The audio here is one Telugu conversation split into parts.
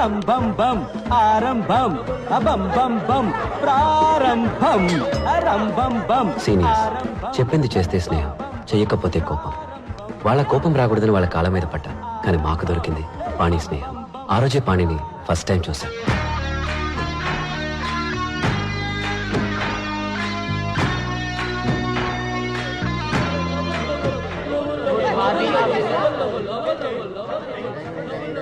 అరంభం బం ఆరంభం అబం బం బం ప్రారంభం అరంభం బం సీనియర్స్. చెప్పింది చేస్తే స్నేహం చెయ్యకపోతే కోపం వాళ్ళ కోపం రాకూడదని వాళ్ళ కాళ్ళ మీద పడ్డా కానీ మాకు దొరికింది పాణి స్నేహం ఆ రోజే పాణిని ఫస్ట్ టైం చూశాను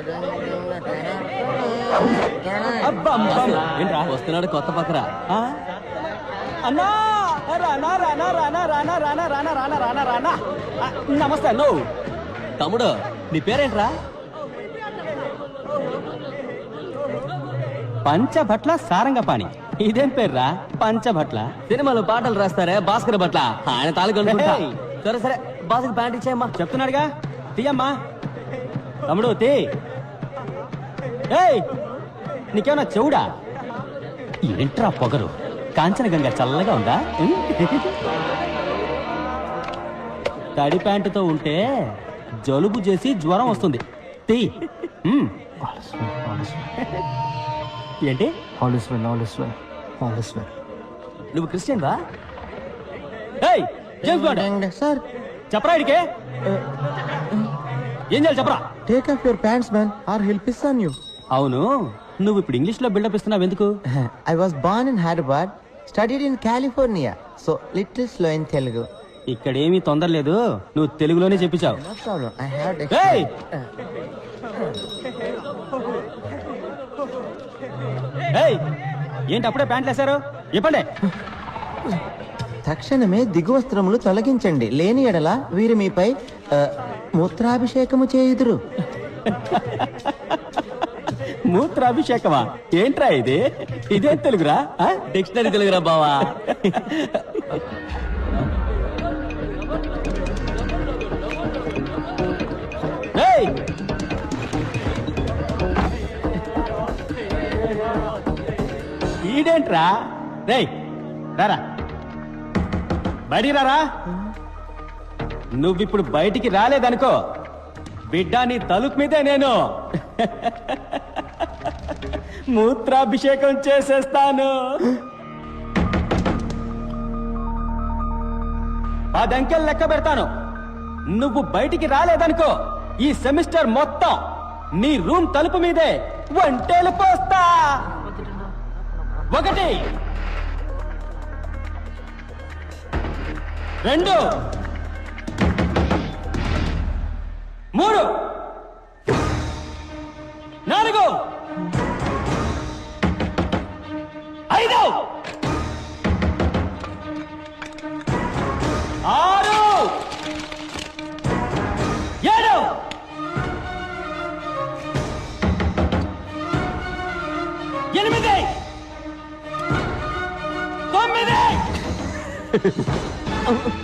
అబ్బం బం. ఏంట్రా? వస్తున్నాడు కొత్త పక్కరా? అన్నా రానా రానా రానా రానా రానా రానా రానా రానా రానా నమస్తే అన్నో తమ్ముడు నీ పేరేంట్రా? పంచభట్ల సారంగపాణి. ఇదేం పేర్రా? పంచభట్ల. సినిమాలో పాటలు రాస్తారే భాస్కర్ బట్ల ఆయన తాలూకు అనుకుంటా ఏయ్. సరే సరే. భాస్కర్ ప్యాంట్ ఇచ్చేయమ్మా. చెప్తున్నాడుగా? తీయమ్మా. తమ్ముడు తీ. ఏయ్! నీకేమన్నా చెవుడా? ఏంట్రా పొగరు? కాంచనగంగా చల్లగా ఉందా? తడి ప్యాంటుతో ఉంటే జలుబు చేసి జ్వరం వస్తుంది. తీ. ఏంటి? నువ్వు క్రిస్టియన్ వా? సార్. చెప్పరా ఇడికే? ఏం చేయాలి చెప్పరా? Take off your pants man or help ఇస్తాను యూ అవును. నువ్వు ఇప్పుడు ఇంగ్లీష్లో బిల్డప్ ఇస్తున్నావు ఎందుకు? I was born in Hyderabad studied in California so little slow in Telugu ఇక్కడ ఏమీ తొందర లేదు. నువ్వు తెలుగులోనే చెప్పించావు. ఏంటి అప్పుడే ప్యాంట్లు వేశారు? చెప్పండి తక్షణమే దిగువస్త్రములు తొలగించండి. లేని ఎడల వీరు మీపై మూత్రాభిషేకము చేయుదురు. మూత్రాభిషేకమా? ఏంట్రా ఇది? ఇదేం తెలుగురా? డిక్షనరీ తెలుగురా బావా! ఈడేంట్రా? రేయ్ రారా. బయటికి రారా? నువ్విప్పుడు బయటికి రాలేదనుకో బిడ్డ నీ తలుపు మీదే నేను. మూత్రాభిషేకం చేసేస్తాను. పదంకెలు లెక్క పెడతాను. నువ్వు బయటికి రాలేదనుకో ఈ సెమిస్టర్ మొత్తం నీ రూమ్ తలుపు మీదే వంటేలు పోస్తా. ఒకటి. రెండు. మూడు. నాలుగు. ఐదు. ఆరు. ఏడు. ఎనిమిది. తొమ్మిది.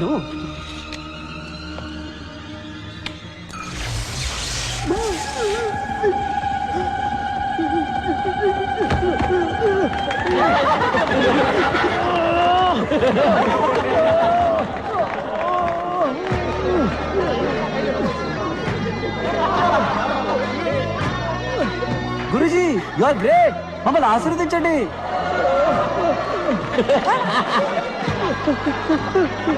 నిన్ను గురుజీ యు ఆర్ గ్రేట్ మమ్మల్ని ఆశీర్వదించండి.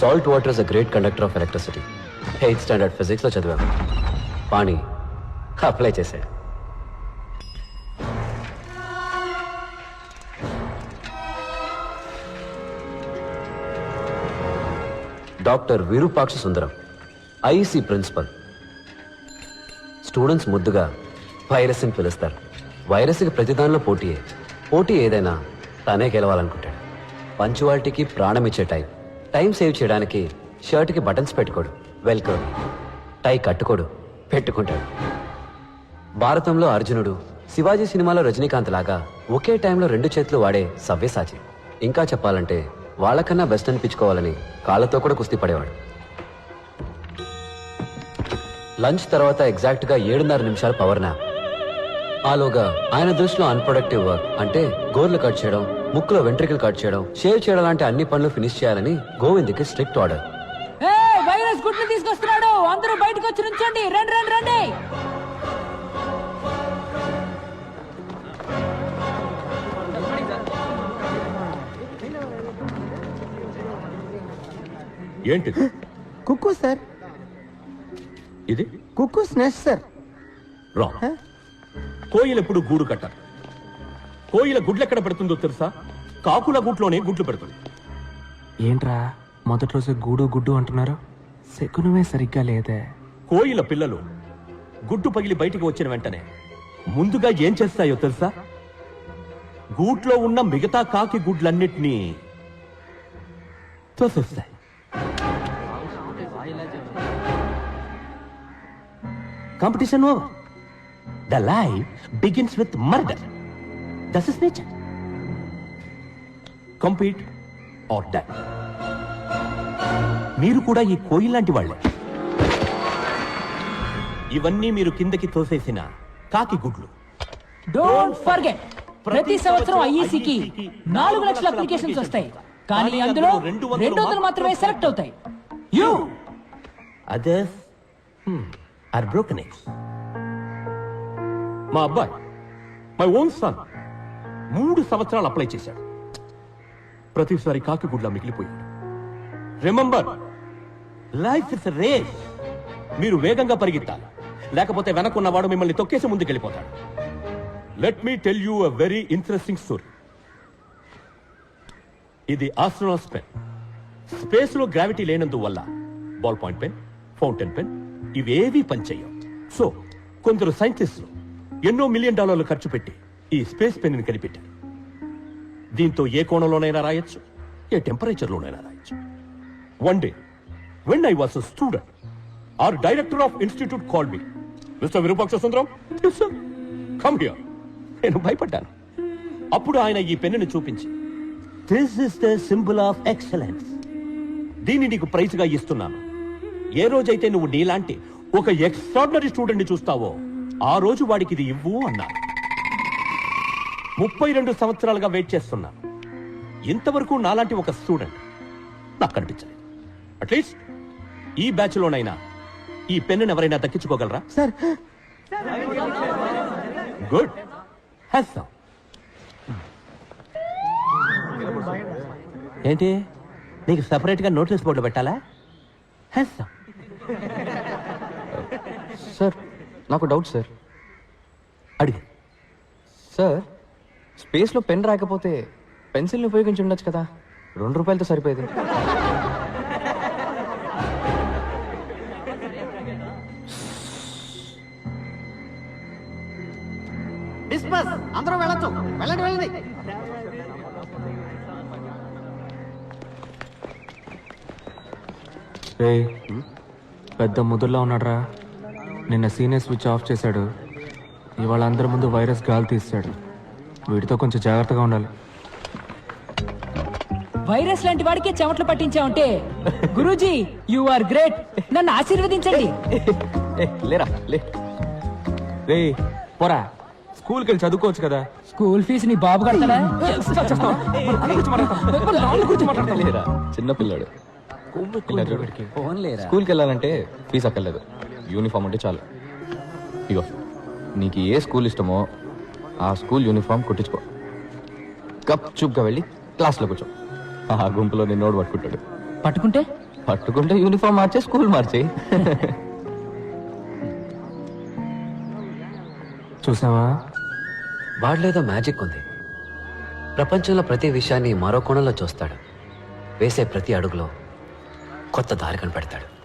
Salt water is a great conductor of electricity eighth standard ఫిజిక్స్లో చదివాము పాణి అప్లై చేసే. Doctor Virupaksha Sundaram IEC principal students ముద్దుగా వైరస్ అని పిలుస్తారు. వైరస్కి ప్రతిదానిలో పోటీయే పోటీ ఏదైనా తనే గెలవాలనుకుంటాడు. పంచువాలిటీకి ప్రాణం ఇచ్చే టైం. టైం సేవ్ చేయడానికి షర్ట్కి బటన్స్ పెట్టుకోడు. వెల్కమ్ టై కట్టుకోడు. పెట్టుకుంటాడు. భారతంలో అర్జునుడు శివాజీ సినిమాలో రజనీకాంత్ లాగా ఒకే టైంలో రెండు చేతులు వాడే సవ్యసాచి ఇంకా చెప్పాలంటే వాళ్ళకన్నా బెస్ట్ అనిపించుకోవాలని కాళ్ళతో కూడా కుస్తీ పడేవాడు. లంచ్ తర్వాత ఎగ్జాక్ట్గా ఏడున్నర నిమిషాలు పవర్ నాప్ ఆలోగా ఆయన దృష్టిలో అన్ప్రొడక్టివ్ వర్క్ అంటే గోర్లు కట్ చేయడం ముక్కులో వెంట్రికలు కట్ చేయడం షేవ్ చేయడం లాంటి అన్ని పనులు ఫినిష్ చేయాలని గోవింద్కి స్ట్రిక్ట్ ఆర్డర్ వైరస్ గుడ్లు తీసుకొస్తున్నాడు. అందరూ బయటకు వచ్చి నుంచండి. రండి రండి రండి. ఏంటిది కుక్కు సార్. ఇది? కుక్కు స్నెస్ సార్. రాంగ్ కోయిల ఎప్పుడు గూడు కట్టారు కోయిల గుడ్లు ఎక్కడ పెడుతుందో తెలుసా? కాకుల గూట్లోనే గుడ్లు పెడుతుంది. ఏంట్రా? మొదటి రోజు గూడు గుడ్డు అంటున్నారు. శకునమే సరిగ్గా లేదే. కోయిల పిల్లలు గుడ్డు పగిలి బయటికి వచ్చిన వెంటనే ముందుగా ఏం చేస్తాయో తెలుసా? గూట్లో ఉన్న మిగతా కాకి గుడ్లన్నిటినీ తోసేస్తాయి. Competition over the life begins with murder this is nature compete or die మీరు కూడా ఈ కోయిల్ లాంటి వాళ్ళే. ఇవన్నీ మీరు కిందకి తోసేసిన కాకి గుడ్లు. డోంట్ ఫర్గెట్ ప్రతి సంవత్సరం ఐఈసీకి నాలుగు లక్షల అప్లికేషన్స్ వస్తాయి. కానీ అందులో రెండు వందలు మాత్రమే సెలెక్ట్ అవుతాయి. You others are broken eggs మా అబ్బాయి మై ఓన్ సన్ మూడు సంవత్సరాలు అప్లై చేశాడు. ప్రతిసారి కాకి గుడ్లా మిగిలిపోయాడు రిమెంబర్ లైఫ్ ఇస్ రేస్ మీరు వేగంగా పరిగెత్తాలి. లేకపోతే వెనకున్నవాడు మిమ్మల్ని తొక్కేసి ముందుకెళ్ళిపోతాడు. Let me tell you a very interesting story ఇది ఆస్ట్రోనాస్ పెన్ స్పేస్లో గ్రావిటీ లేనందువల్ల ball point pen fountain pen ఇవేవీ పనిచేయవు. సో కొందరు సైంటిస్టులు ఎన్నో మిలియన్ డాలర్లు ఖర్చు పెట్టి ఈ స్పేస్ పెన్ కనిపెట్టారు దీంతో ఏ కోణంలోనైనా రాయొచ్చు ఏ టెంపరేచర్లోనైనా రాయొచ్చు. One day when I was student or director of institute call me mister Virupaksha Sundaram come here నేను భయపడ్డాను. అప్పుడు ఆయన ఈ పెన్నుని చూపించి this is the symbol of excellence దీన్ని నీకు ప్రైజ్గా ఇస్తున్నాను. ఏ రోజైతే నువ్వు నీలాంటి ఒక ఎక్స్ట్రాడినరీ స్టూడెంట్ని చూస్తావో ఆ రోజు వాడికి ఇది ఇవ్వు అన్నాను ముప్పై రెండు సంవత్సరాలుగా వెయిట్ చేస్తున్నాను ఇంతవరకు నాలాంటి ఒక స్టూడెంట్ నాకు కనిపించలేదు. అట్లీస్ట్ ఈ బ్యాచ్ లోనైనా ఈ పెన్నును ఎవరైనా దక్కించుకోగలరా? సార్. గుడ్ ఏంటి? నీకు సెపరేట్గా నోటీస్ బోర్డు పెట్టాలా? సార్ నాకు డౌట్ సార్. అడిగి. సార్ స్పేస్లో పెన్ రాకపోతే పెన్సిల్ని ఉపయోగించి ఉండొచ్చు కదా. రెండు రూపాయలతో సరిపోయేది. డిస్పస్ అందరూ వెళ్ళొచ్చు. వెళ్ళండి వెళ్ళండి. రే పెద్ద ముదుర్లో ఉన్నాడ్రా. నిన్న సీనియర్ స్విచ్ ఆఫ్ చేశాడు. ఇవాళ అందరి ముందు వైరస్ గాలి తీస్తాడు. వీటితో కొంచెం జాగ్రత్తగా ఉండాలి. వైరస్ లాంటి వాడికి చెమటలు పట్టించావంటే గురూజీ యు ఆర్ గ్రేట్ నన్ను ఆశీర్వదించండి. ఏ, లేరా లే. రే పోరా. స్కూల్కి వెళ్ళి చదువుకోవచ్చు కదా. స్కూల్ ఫీజు నీ బాబు కడతాడా? లేరా చిన్న పిల్లాడు. ఇలా చూడు. స్కూల్కి వెళ్ళాలంటే ఫీజు అక్కర్లేదు. యూనిఫామ్ ఉంటే చాలు. ఇగో నీకు ఏ స్కూల్ ఇష్టమో ఆ స్కూల్ యూనిఫామ్ కుట్టించుకో. కప్ చూప్గా వెళ్ళి క్లాస్లో కూర్చో. ఆ గుంపులో నిన్నోడు పట్టుకుంటాడు. పట్టుకుంటే? పట్టుకుంటే యూనిఫామ్ మార్చే స్కూల్ మార్చే. చూసావా? వాడిలేదో మ్యాజిక్ ఉంది. ప్రపంచంలో ప్రతి విషయాన్ని మరో కోణంలో చూస్తాడు. వేసే ప్రతి అడుగులో కొత్త దారి కనిపెడతాడు.